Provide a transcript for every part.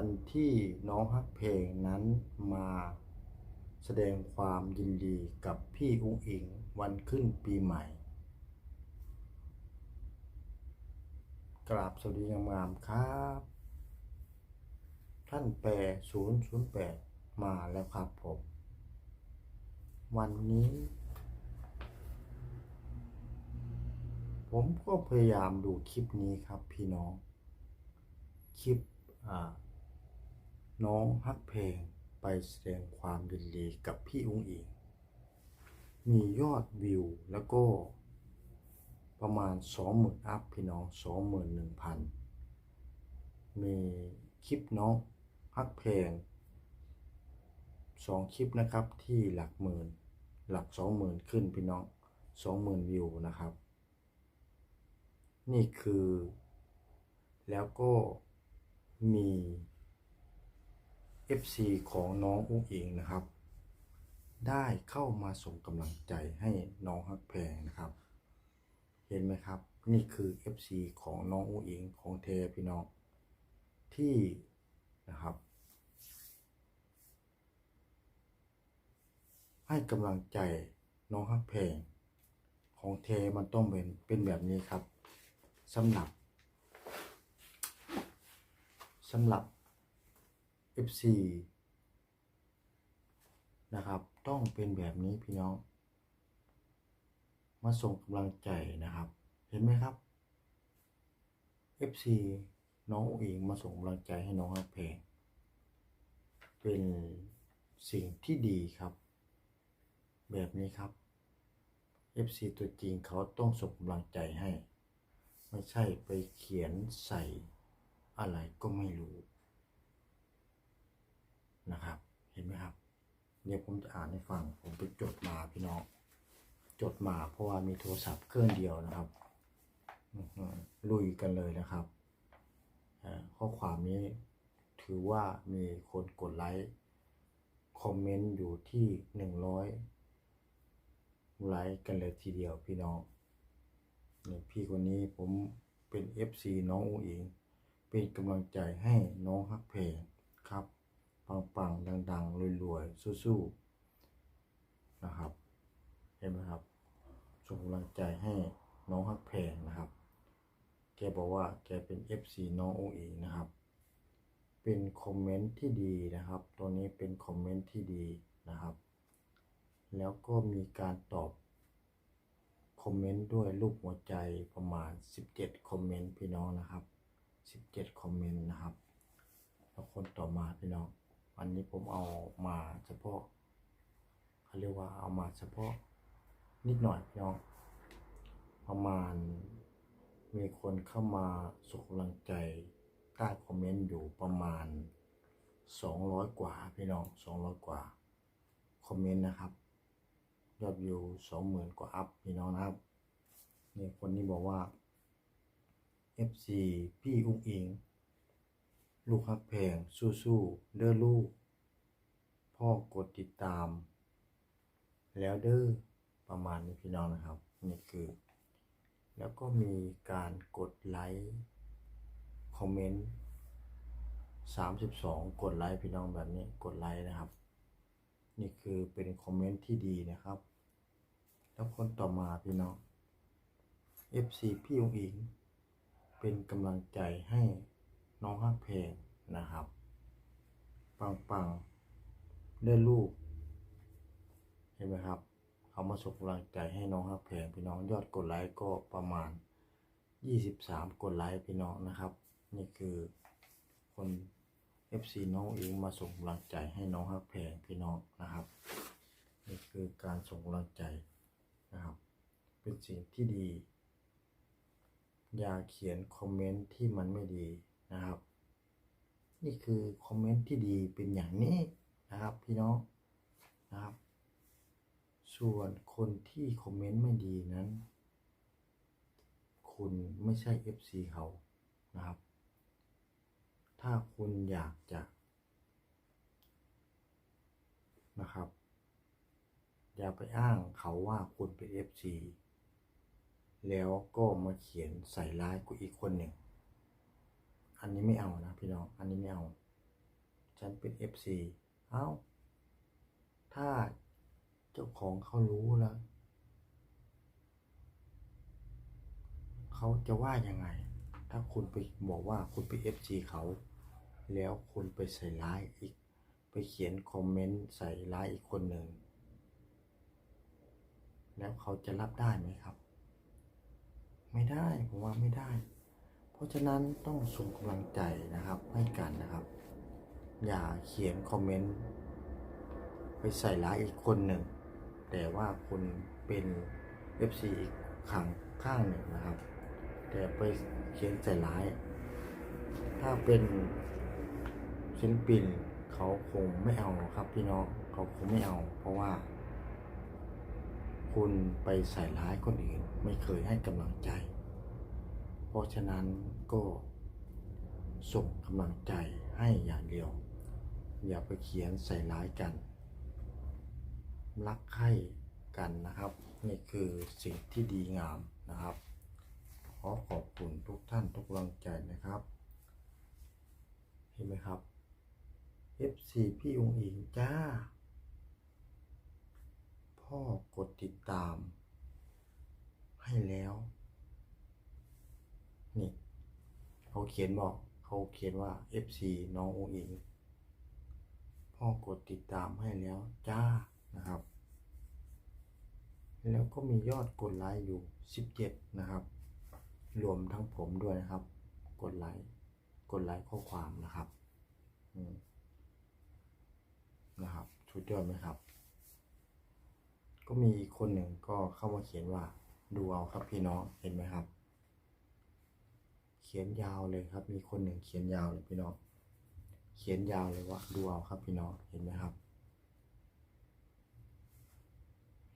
วันที่น้องฮักเพลงนั้นมาแสดงความยินดีกับพี่อุ้งอิงวันขึ้นปีใหม่ กราบสวัสดีงามๆครับ ท่านแปร008 มาแล้วครับผม วันนี้ ผมก็พยายามดูคลิปนี้ครับพี่น้อง คลิปอ่า น้องฮักเพลงไปแสดงความยินดีกับพี่อุ้งอิง มียอดวิวแล้วก็ประมาณ 20,000 อัพพี่น้อง 21,000 มีคลิปน้องฮักเพลงสองคลิปนะครับที่หลักหมื่น หลัก 20,000 ขึ้นพี่น้อง 20,000 วิวนะครับ นี่คือ แล้วก็มี FC ของน้องอุ้งอิงนะครับ ได้เข้ามาส่งกำลังใจให้น้องฮักแพงนะครับ เห็นไหมครับ นี่คือ FC ของน้องอุ้งอิงของเทพี่น้องที่นะครับ ให้กำลังใจน้องฮักแพงของเทมันต้องเป็นเป็นแบบนี้ครับสำหรับสำหรับ FC นะครับ ต้องเป็นแบบนี้พี่น้อง มาส่งกำลังใจนะครับ เห็นไหมครับ FC น้องอุ๋งอิงมาส่งกำลังใจให้น้องฮักเพลงเป็นสิ่งที่ดีครับ แบบนี้ครับ FC ตัวจริงเขาต้องส่งกำลังใจให้ ไม่ใช่ไปเขียนใส่อะไรก็ไม่รู้ นะครับ เห็นไหมครับ เดี๋ยวผมจะอ่านให้ฟัง ผมไปจดมาพี่น้อง จดมาเพราะว่ามีโทรศัพท์เครื่องเดียวนะครับลุยกันเลยนะครับเอ่อข้อความนี้ถือว่ามีคนกดไลค์คอมเมนต์อยู่ที่หนึ่งร้อยไลค์กันเลยทีเดียวพี่น้องนี่พี่คนนี้ผมเป็น FC น้องอูอิง เป็นกำลังใจให้น้องฮักเพลง ดังๆรวยๆสู้ๆนะครับ เห็นไหมครับส่งกำลังใจให้น้องฮักเพงนะครับ แกบอกว่าแกเป็น FC น้ององอีนะครับ เป็นคอมเมนต์ที่ดีนะครับ ตัวนี้เป็นคอมเมนต์ที่ดีนะครับ แล้วก็มีการตอบคอมเมนต์ด้วยรูปหัวใจประมาณ 17 คอมเมนต์พี่น้องนะครับ 17 คอมเมนต์นะครับแล้วคนต่อมาพี่น้อง วันนี้ผมเอามาเฉพาะเขาเรียกว่าเอามาเฉพาะนิดหน่อยพี่น้องประมาณมีคนเข้ามาส่งกำลังใจใต้คอมเมนต์อยู่ประมาณ 200 กว่าพี่น้อง 200 กว่าคอมเมนต์นะครับยอดวิว20,000 กว่าอัพพี่น้องนะครับนี่คนนี้บอกว่า FC พี่อุ้งอิง ลูกฮักแพงสู้ๆเด้อลูก พ่อกดติดตาม แล้วเด้อประมาณนี้พี่น้องนะครับ นี่คือ แล้วก็มีการกดไลค์คอมเมนต์32 กดไลค์พี่น้องแบบนี้กดไลค์นะครับ นี่คือเป็นคอมเมนต์ที่ดีนะครับ แล้วคนต่อมาพี่น้อง FC พี่องอิง เป็นกำลังใจให้ น้องฮักเพลงนะครับ ปังปังๆได้ลูก เห็นไหมครับเขามาส่งกำลังใจให้น้องฮักเพลงพี่น้องยอดกดไลค์ก็ประมาณ 23 กดไลค์พี่น้องนะครับ นี่คือคน FC น้องอิงมาส่งกำลังใจให้น้องฮักเพลงพี่น้องนะครับ นี่คือการส่งกำลังใจนะครับ เป็นสิ่งที่ดี อย่าเขียนคอมเมนต์ที่มันไม่ดี นะครับ นี่คือคอมเมนต์ที่ดีเป็นอย่างนี้นะครับ พี่น้องนะครับ ส่วนคนที่คอมเมนต์ไม่ดีนั้น คุณไม่ใช่ FC เขานะครับ ถ้าคุณอยากจะนะครับ อย่าไปอ้างเขาว่าคุณเป็น FC แล้วก็มาเขียนใส่ร้ายกูอีกคนหนึ่ง อันนี้ไม่เอานะพี่น้อง อันนี้ไม่เอา ฉันเป็น FC เอ้า ถ้าเจ้าของเขารู้แล้ว เขาจะว่ายังไง ถ้าคุณไปบอกว่าคุณเป็น FC เขา แล้วคุณไปใส่ร้ายอีก ไปเขียนคอมเมนต์ใส่ร้ายอีกคนหนึ่ง แล้วเขาจะรับได้ไหมครับ ไม่ได้ ผมว่าไม่ได้ เพราะฉะนั้นต้องส่งกำลังใจนะครับให้กันนะครับ อย่าเขียนคอมเมนต์ไปใส่ร้ายอีกคนหนึ่ง แต่ว่าคุณเป็น FC อีกข้างข้างหนึ่งนะครับ แต่ไปเขียนใส่ร้าย ถ้าเป็นศิลปินเขาคงไม่เอาครับพี่น้องเขาคงไม่เอา เพราะว่า คุณไปใส่ร้ายคนอื่นไม่เคยให้กำลังใจ ราะฉะนั้นก็ส่งกำลังใจให้อย่างเดียว อย่าไปเขียนใส่ร้ายกัน รักใคร่กันนะครับ นี่คือสิ่งที่ดีงามนะครับ ขอขอบคุณทุกท่านทุกกำลังใจนะครับ เห็นไหมครับ FC พี่องค์อิงจ้า พ่อกดติดตามให้แล้ว นี่ เขาเขียนบอกเขาเขียนว่า FC น้ององอิงพ่อกดติดตามให้แล้วจ้านะครับ แล้วก็มียอดกดไลค์อยู่ 17 นะครับ รวมทั้งผมด้วยนะครับ กดไลค์กดไลค์ข้อความนะครับนะครับชุดยอดไหมครับ ก็มีคนหนึ่งก็เข้ามาเขียนว่า ดูเอาครับพี่น้องเห็นไหมครับ ขียนยาวเลยครับ มีคนหนึ่งเขียนยาวเลยพี่น้อง เขียนยาวเลยว่าดูเอาครับพี่น้อง เห็นไหมครับ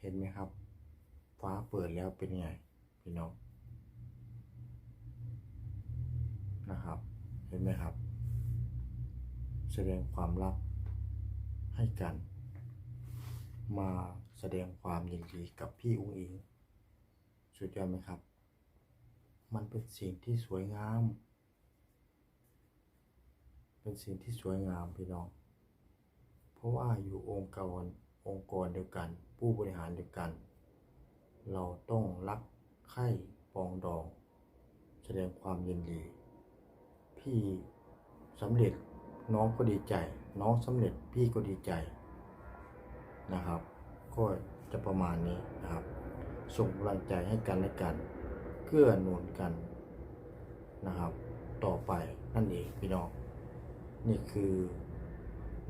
เห็นไหมครับ ฟ้าเปิดแล้วเป็นไงพี่น้อง นะครับ เห็นไหมครับ แสดงความรักให้กัน มาแสดงความยินดีกับพี่อุ้งอิง สุดยอดไหมครับ มันเป็นสิ่งที่สวยงาม เป็นสิ่งที่สวยงามพี่น้อง เพราะว่าอยู่องค์กรองค์กรเดียวกัน ผู้บริหารเดียวกัน เราต้องรักใคร่ปองดอง แสดงความยินดี พี่สำเร็จน้องก็ดีใจ น้องสำเร็จพี่ก็ดีใจนะครับ ก็จะประมาณนี้นะครับ ส่งกำลังใจให้กันและกัน เกื้อหนุนกันนะครับ ต่อไปนั่นเองพี่น้อง นี่คือ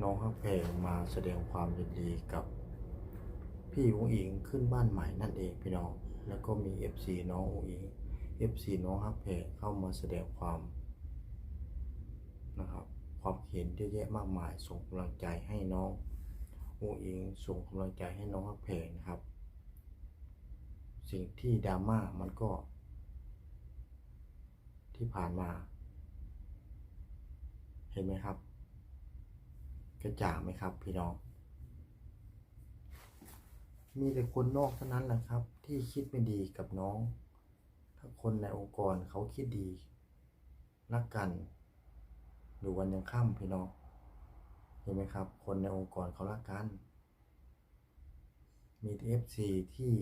น้องฮักเพลงมาแสดงความยินดีกับพี่อุ๋งอิงขึ้นบ้านใหม่นั่นเองพี่น้อง แล้วก็มี FC น้องอุ๋งอิง FC น้องฮักเพลงเข้ามาแสดงความนะครับความเห็นเยอะแยะมากมาย ส่งกำลังใจให้น้องอุ๋งอิงส่งกำลังใจให้น้องฮักเพลงนะครับ สิ่งที่ดราม่ามันก็ ที่ผ่านมา เห็นไหมครับ กระจ่างไหมครับ พี่น้อง มีแต่คนนอกเท่านั้นแหละครับ ที่คิดไม่ดีกับน้อง ถ้าคนในองค์กรเขาคิดดีรักกันอยู่วันยังค่ำพี่น้องเห็นไหมครับ คนในองค์กรเขารักกัน มีเอฟซีที่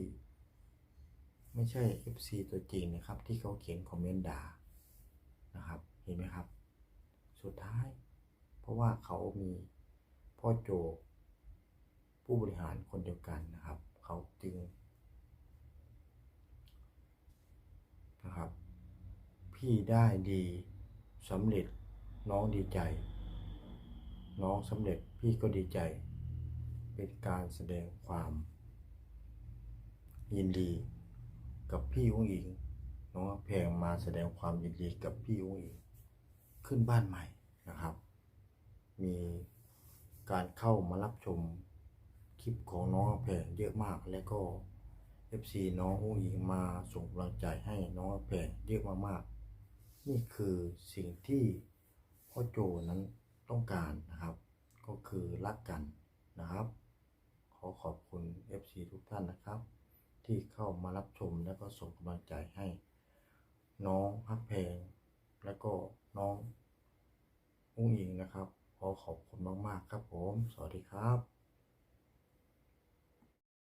ไม่ใช่ FC ตัวจริงนะครับ ที่เขาเขียนคอมเมนต์ด่า นะครับ เห็นไหมครับ สุดท้าย เพราะว่าเขามีพ่อโจผู้บริหารคนเดียวกันนะครับ เขาจึงนะครับ พี่ได้ดีสำเร็จน้องดีใจ น้องสำเร็จพี่ก็ดีใจ เป็นการแสดงความ ยินดีกับพี่อุ้งอิง น้องแพงมาแสดงความยินดีกับพี่อุ้งอิงขึ้นบ้านใหม่นะครับ มีการเข้ามารับชมคลิปของน้องแพงเยอะมากแล้วก็ FC น้องอุ้งอิงมาส่งกำลังใจให้น้องแพงเยอะมากๆ นี่คือสิ่งที่พ่อโจนั้นต้องการนะครับ ก็คือรักกันนะครับ ขอขอบคุณ FC ทุกท่านนะครับ ที่เข้ามารับชมและก็ส่งกำลังใจให้ น้องฮักแพง และก็น้องอุ้งอิงนะครับ ขอขอบคุณมาก ๆ ครับผม สวัสดีครับ